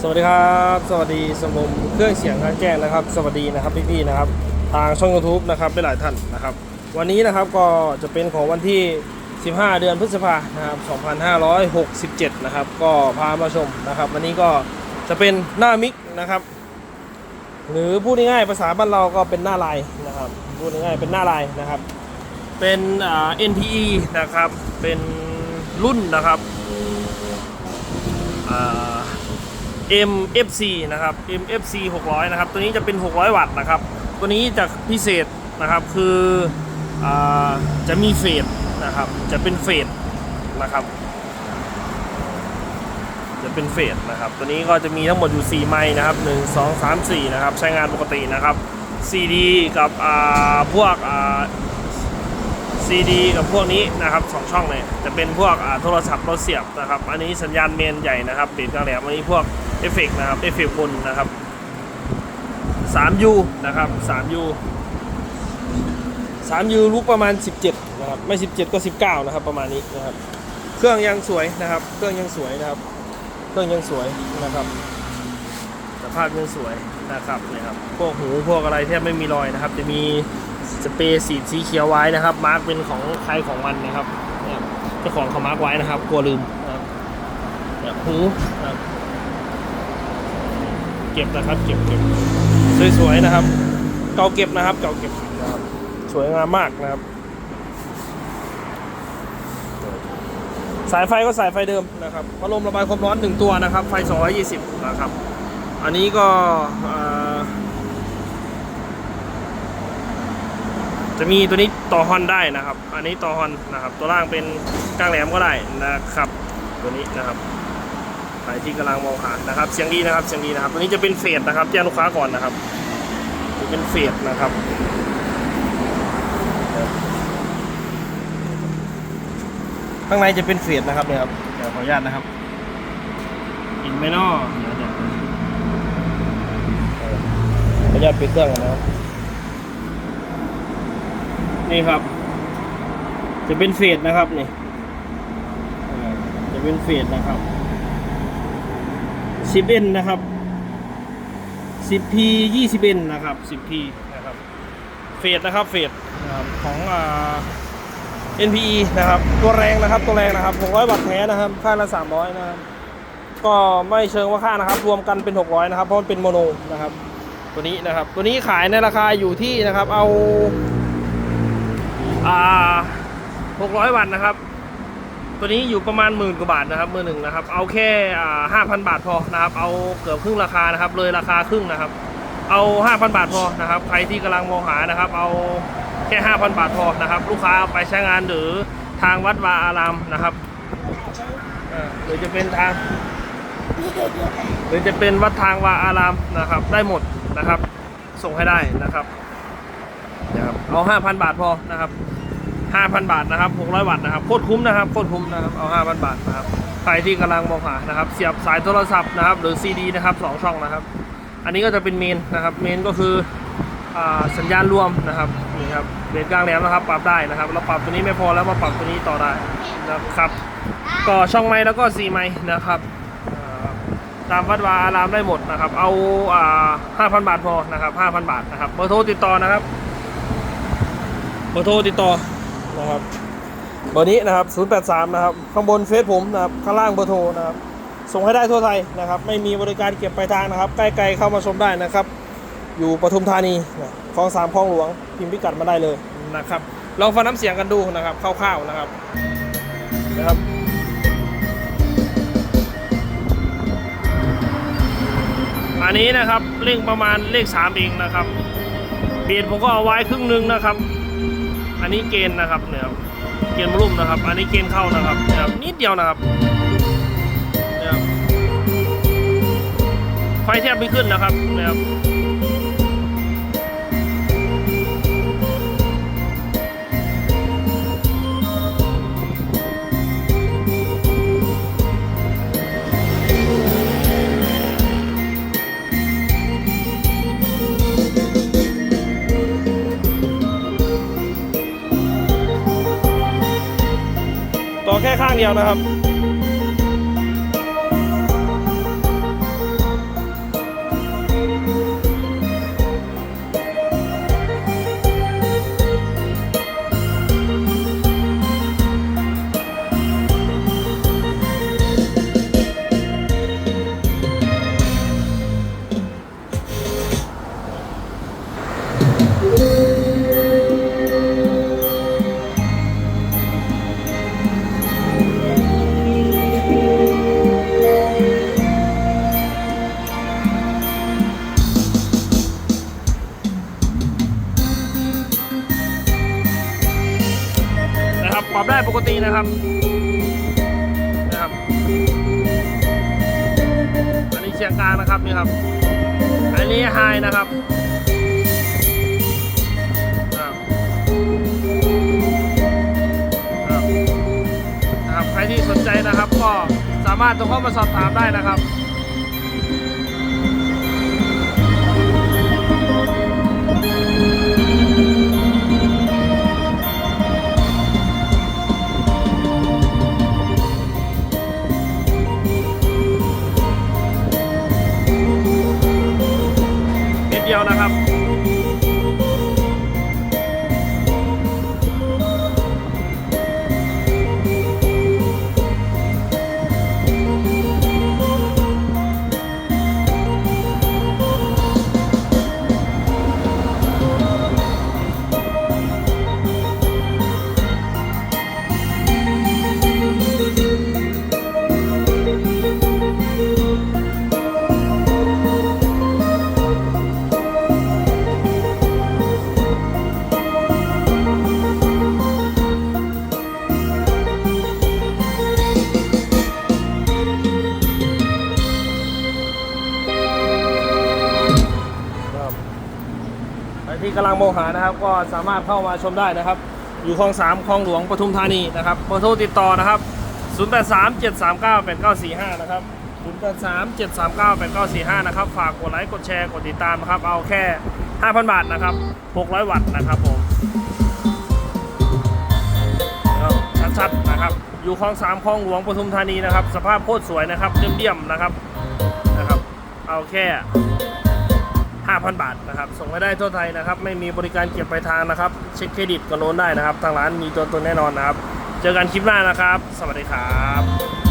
สวัสดีครับ สวัสดีสมรมเครื่องเสียงการแจ้งนะครับ สวัสดีนะครับพี่ๆนะครับ ทางช่อง YouTube นะครับได้หลายท่านนะครับ วันนี้นะครับก็จะเป็นของวันที่ 15 เดือนพฤษภานะครับ2567 นะครับ ก็พามาชมนะครับ วันนี้ก็จะเป็นหน้ามิกนะครับ หรือพูดง่ายๆภาษาบ้านเราก็เป็นหน้าลายนะครับพูดง่ายๆเป็นหน้าลายนะครับ เป็นอ่า NPE นะครับเป็นรุ่นนะครับอ่า MFC นะครับ MFC 600 นะครับ ตัวนี้จะเป็น 600 วัตต์นะครับ ตัวนี้จะพิเศษนะครับ คืออจะมีเฟสนะครับ จะเป็นเฟสนะครับ จะเป็นเฟสนะครับ ตัวนี้ก็จะมีทั้งหมดอยู่ 4 ไม้นะครับ 1 2 3 4 นะครับ ใช้งานปกตินะครับ CD กับพวก อ่า CD กับพวกนี้นะครับสองช่องเลยจะเป็นพวกอ่าโทรศัพท์รถเสียบนะครับ อันนี้สัญญาณเมนใหญ่นะครับเบสกลางแหลมอันนี้พวกเอฟเฟกนะครับเอฟเฟกบนนะครับ 3U นะครับ 3U 3U ลูกประมาณ 17นะครับไม่ 17 ก็ 19 นะครับ ประมาณนี้นะครับ เครื่องยังสวยนะครับ เครื่องยังสวยนะครับ เครื่องยังสวยนะครับสภาพยังสวยนะครับเนี่ยครับพวกหูพวกอะไรแทบไม่มีรอยนะครับ จะมี สเปรย์สีสีเขียวไว้นะครับ มาร์กเป็นของใครของมันนะครับเจ้าของเขามาร์กไว้นะครับ กลัวลืมนะครับหูนะครับเก็บนะครับ เก็บเก็บสวยๆนะครับ เก่าเก็บนะครับ เก่าเก็บนะครับ สวยงามมากนะครับ สายไฟก็สายไฟเดิมนะครับพัดลมระบายความร้อนหนึ่งตัวนะครับ ไฟ 220 นะครับ อันนี้ก็เอ่อ จะมีตัวนี้ต่อฮอนได้นะครับ อันนี้ต่อฮอนนะครับ ตัวล่างเป็นกลางแหลมก็ได้นะครับ ตัวนี้นะครับใครที่กำลังมองหานะครับ เสียงดีนะครับ เสียงดีนะครับ ตัวนี้จะเป็นเฟดนะครับแจ้งลูกค้าก่อนนะครับ จะเป็นเฟดนะครับข้างในจะเป็นเฟดนะครับเนี่ยครับเดี๋ยวขออนุญาตนะครับอินไม่นอเดี๋ยวเดี๋ยวขออนุญาตปิดเครื่องก่อนนะครับ นี่ครับ จะเป็นเฟดนะครับนี่จะเป็นเฟดนะครับ 10N นนะครับ 10P 20N นะครับ 10P นะครับเฟดนะครับเฟดนะครับเฟดของอ่า NPE นะครับ ตัวแรงนะครับตัวแรงนะครับ600 วัตต์แท้นะครับค่าละ 300 นะครับ ก็ไม่เชิงว่าค่านะครับ รวมกันเป็น 600 นะครับ เพราะมันเป็นโมโนนะครับ ตัวนี้นะครับ ตัวนี้ขายในราคาอยู่ที่นะครับ เอา 600 วัตต์นะครับ ตัวนี้อยู่ประมาณหมื่นกว่าบาทนะครับมือหนึ่งนะครับ เอาแค่อ่า5,000บาทพอนะครับ เอาเกือบครึ่งราคานะครับ เลยราคาครึ่งนะครับ เอา5,000บาทพอนะครับ ใครที่กำลังมองหานะครับ เอาแค่5,000บาทพอนะครับ ลูกค้าไปใช้งานหรือทางวัดวาอารามนะครับหรือจะเป็นทาง หรือจะเป็นวัดทางวาอารามนะครับ ได้หมดนะครับ ส่งให้ได้นะครับนะครับเอา5,000บาทพอนะครับ 5,000 บาทนะครับ 600 วัตต์นะครับ โคตรคุ้มนะครับ โคตรคุ้มนะครับ เอา 5,000 บาทนะครับ ใครที่กำลังมองหานะครับ เสียบสายโทรศัพท์นะครับ หรือซีดีนะครับสองช่องนะครับ อันนี้ก็จะเป็นเมนนะครับ เมนก็คืออสัญญาณรวมนะครับ นี่ครับ เบสกลางแหลมนะครับ ปรับได้นะครับ เราปรับตัวนี้ไม่พอแล้วมาปรับตัวนี้ต่อได้นะครับ ก็ช่องไม้แล้วก็ซีไม้นะครับตามวัดวาอารามได้หมดนะครับ เอาอ่า5,000บาทพอนะครับ5,000บาทนะครับ เบอร์โทรติดต่อนะครับ เบอร์โทรติดต่อ นะครับเบอร์นี้นะครับ 083 นะครับ ข้างบนเฟซผมนะครับ ข้างล่างเบอร์โทรนะครับ ส่งให้ได้ทั่วไทยนะครับ ไม่มีบริการเก็บปลายทางนะครับ ใกล้ๆเข้ามาชมได้นะครับ อยู่ปทุมธานีคลองสามคลองหลวง พิมพ์พิกัดมาได้เลยนะครับ ลองฟังน้ำเสียงกันดูนะครับ คร่าวๆนะครับ นะครับอันนี้นะครับเร่งประมาณเลขสามเองนะครับเบียดผมก็เอาไว้ครึ่งหนึงนะครับ อันนี้เกณฑ์นะครับเนี่ยครับเกณฑ์รุ่มนะครับ อันนี้เกณฑ์เข้านะครับเนี่ยครับนิดเดียวนะครับเนี่ยครับไฟแทบไม่ขึ้นนะครับเนี่ย แค่ข้างเดียวนะครับ รับได้ปกตินะครับนะครับ อันนี้เชียงกลางนะครับนี่ครับ อันนี้ไฮนะครับครับครับนะครับ ใครที่สนใจนะครับ ก็สามารถโทรเข้ามาสอบถามได้นะครับ เกียวนะครับ ที่กำลังมองหานะครับ ก็สามารถเข้ามาชมได้นะครับ อยู่คลองสามคลองหลวงปทุมธานีนะครับเบอร์โทรติดต่อนะครับ 083 739 8945 นะครับ 083 739 8945 นะครับ ฝากกดไลค์กดแชร์กดติดตามนะครับ เอาแค่ 5,000 บาทนะครับ 600 วัตต์นะครับผมชัดๆนะครับ อยู่คลองสามคลองหลวงปทุมธานีนะครับ สภาพโคตรสวยนะครับเดี่ยมๆนะครับนะครับ เอาแค่ 5,000 บาทนะครับ ส่งไปได้ทั่วไทยนะครับ ไม่มีบริการเก็บปลายทางนะครับ เช็คเครดิตก็โน้นได้นะครับ ทางร้านมีตัวตนแน่นอนนะครับ เจอกันคลิปหน้านะครับ สวัสดีครับ